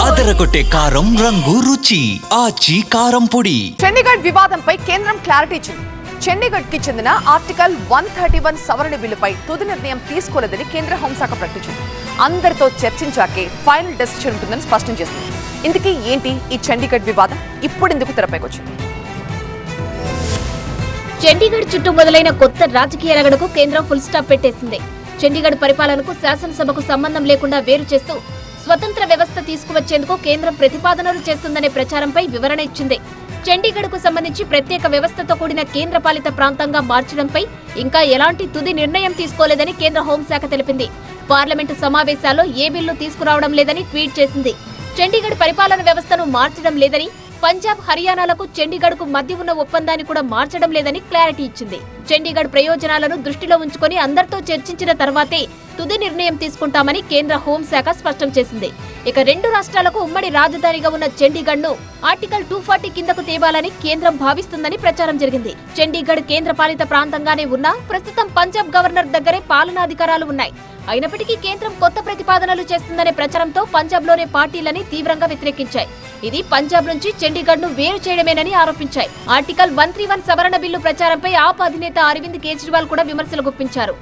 అదరగొట్టే కారం రంగు రుచి ఆచి కారం పొడి. చండీగఢ్ వివాదంపై కేంద్రం క్లారిటీ ఇచ్చింది. చండీగఢ్కి చెందిన ఆర్టికల్ వన్ థర్టీ వన్ సవరణ బిల్లుపై తుది నిర్ణయం తీసుకోలేదని కేంద్ర హోంశాఖ ప్రకటించింది. అందరితో చర్చించాకే ఫైనల్ డెసిషన్ ఉంటుందని స్పష్టం చేసింది. ఇందుకీ ఏంటి ఈ చండీగఢ్ వివాదం? ఇప్పుడు ఎందుకు తెరపైకి వచ్చింది చండీగఢ్ చుట్టూ మొదలైన కొత్త రాజకీయ రగడకు కేంద్రం ఫుల్ స్టాప్ పెట్టేసింది. చండీగఢ్ పరిపాలనకు శాసనసభకు సంబంధం లేకుండా వేరు చేస్తూ స్వతంత్ర వ్యవస్థ తీసుకువచ్చేందుకు కేంద్రం ప్రతిపాదనలు చేస్తుందనే ప్రచారంపై వివరణ ఇచ్చింది. చండీగఢ్కు సంబంధించి ప్రత్యేక వ్యవస్థతో కూడిన కేంద్ర పాలిత ప్రాంతంగా మార్చడంపై ఇంకా ఎలాంటి తుది నిర్ణయం తీసుకోలేదని కేంద్ర హోంశాఖ తెలిపింది. పార్లమెంటు సమావేశాల్లో ఏ బిల్లు తీసుకురావడం లేదని ట్వీట్ చేసింది. చండీగఢ్ పరిపాలన వ్యవస్థను మార్చడం లేదని పంజాబ్ హర్యానాలకు చండీగఢ్కు మధ్య ఉన్న ఒప్పందాన్ని కూడా మార్చడం లేదని క్లారిటీ ఇచ్చింది. చండీగఢ్ ప్రయోజనాలను దృష్టిలో ఉంచుకొని అందరితో చర్చించిన తర్వాతే తుది నిర్ణయం తీసుకుంటామని కేంద్ర హోంశాఖ స్పష్టం చేసింది. ఇక రెండు రాష్ట్రాలకు ఉమ్మడి రాజధానిగా ఉన్న చండీగఢ్ను ఆర్టికల్ టూ ఫార్టీ కిందకు తేవాలని కేంద్రం భావిస్తుందని ప్రచారం జరిగింది. చండీగఢ్ కేంద్ర పాలిత ప్రాంతంగానే ఉన్నా ప్రస్తుతం పంజాబ్ గవర్నర్ దగ్గరే పాలనాధికారాలు ఉన్నాయి. అయినప్పటికీ కేంద్రం కొత్త ప్రతిపాదనలు చేస్తుందనే ప్రచారంతో పంజాబ్లోనే పార్టీలని తీవ్రంగా వ్యతిరేకించాయి. ఇది పంజాబ్ నుంచి చండీగఢ్ను వేరు చేయడమేనని ఆరోపించాయి. ఆర్టికల్ వన్ త్రీ వన్ సవరణ బిల్లు ప్రచారంపై ఆప్ అధినేత అరవింద్ కేజ్రీవాల్ కూడా విమర్శలు గుప్పించారు.